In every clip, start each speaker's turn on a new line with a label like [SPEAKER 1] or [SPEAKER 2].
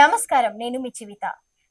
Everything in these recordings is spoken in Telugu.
[SPEAKER 1] నమస్కారం నేను మీ చివిత.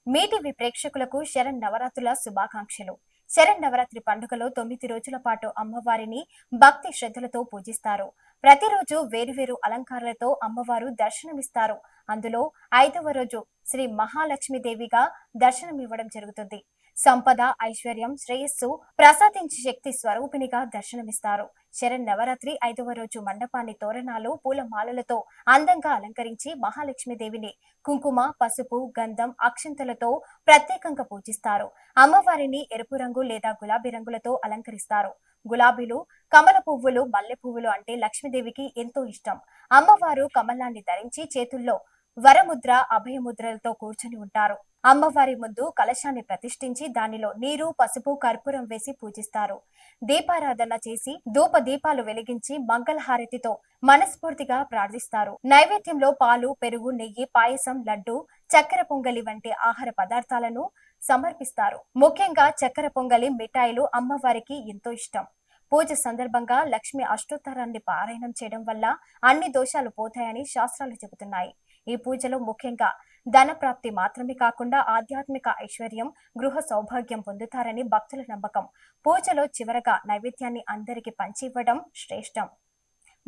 [SPEAKER 1] మీ టీవీ ప్రేక్షకులకు శరణ్ నవరాత్రుల శుభాకాంక్షలు. శరణ్ నవరాత్రి పండుగలో తొమ్మిది రోజుల పాటు అమ్మవారిని భక్తి శ్రద్ధలతో పూజిస్తారు. ప్రతిరోజు వేరువేరు అలంకారాలతో అమ్మవారు దర్శనమిస్తారు. అందులో ఐదవ రోజు శ్రీ మహాలక్ష్మీదేవిగా దర్శనమివ్వడం జరుగుతుంది. సంపద ఐశ్వర్యం శ్రేయస్సు ప్రసాదించి శక్తి స్వరూపిణిగా దర్శనమిస్తారు. శరణ్ నవరాత్రి ఐదవ రోజు మండపాన్ని తోరణాలు పూల మాలలతో అందంగా అలంకరించి మహాలక్ష్మీదేవిని కుంకుమ పసుపు గంధం అక్షంతలతో ప్రత్యేకంగా పూజిస్తారు. అమ్మవారిని ఎరుపు రంగు లేదా గులాబీ రంగులతో అలంకరిస్తారు. గులాబీలు కమల పువ్వులు మల్లె పువ్వులు అంటే లక్ష్మీదేవికి ఎంతో ఇష్టం. అమ్మవారు కమలాన్ని ధరించి చేతుల్లో వరముద్ర అభయముద్రలతో కూర్చుని ఉంటారు. అమ్మవారి ముందు కలశాన్ని ప్రతిష్ఠించి దానిలో నీరు పసుపు కర్పూరం వేసి పూజిస్తారు. దీపారాధన చేసి ధూప దీపాలు వెలిగించి మంగళహారతితో మనస్ఫూర్తిగా ప్రార్థిస్తారు. నైవేద్యంలో పాలు పెరుగు నెయ్యి పాయసం లడ్డు చక్కెర పొంగలి వంటి ఆహార పదార్థాలను సమర్పిస్తారు. ముఖ్యంగా చక్కెర పొంగలి మిఠాయిలు అమ్మవారికి ఎంతో ఇష్టం. పూజ సందర్భంగా లక్ష్మి అష్టోత్తరాన్ని పారాయణం చేయడం వల్ల అన్ని దోషాలు పోతాయని శాస్త్రాలు చెబుతున్నాయి. ఈ పూజలో ముఖ్యంగా ధన ప్రాప్తి మాత్రమే కాకుండా ఆధ్యాత్మిక ఐశ్వర్యం గృహ సౌభాగ్యం పొందుతారని భక్తుల నమ్మకం. పూజలో చివరగా నైవేద్యాన్ని అందరికీ పంచి ఇవ్వడం శ్రేష్టం.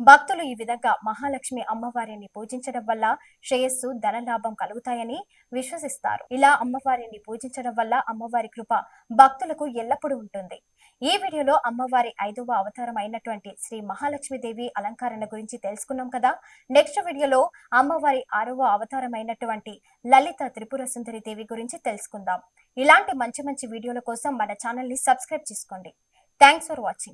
[SPEAKER 1] భక్తులు ఈ విధంగా మహాలక్ష్మి అమ్మవారిని పూజించడం వల్ల శ్రేయస్సు ధనలాభం కలుగుతాయని విశ్వసిస్తారు. ఇలా అమ్మవారిని పూజించడం వల్ల అమ్మవారి కృప భక్తులకు ఎల్లప్పుడూ ఉంటుంది. ఈ వీడియోలో అమ్మవారి ఐదవ అవతారం అయినటువంటి శ్రీ మహాలక్ష్మీదేవి అలంకరణ గురించి తెలుసుకున్నాం కదా. నెక్స్ట్ వీడియోలో అమ్మవారి ఆరవ అవతారం అయినటువంటి లలిత త్రిపుర సుందరి దేవి గురించి తెలుసుకుందాం. ఇలాంటి మంచి మంచి వీడియోల కోసం మన ఛానల్ని సబ్స్క్రైబ్ చేసుకోండి. Thanks for watching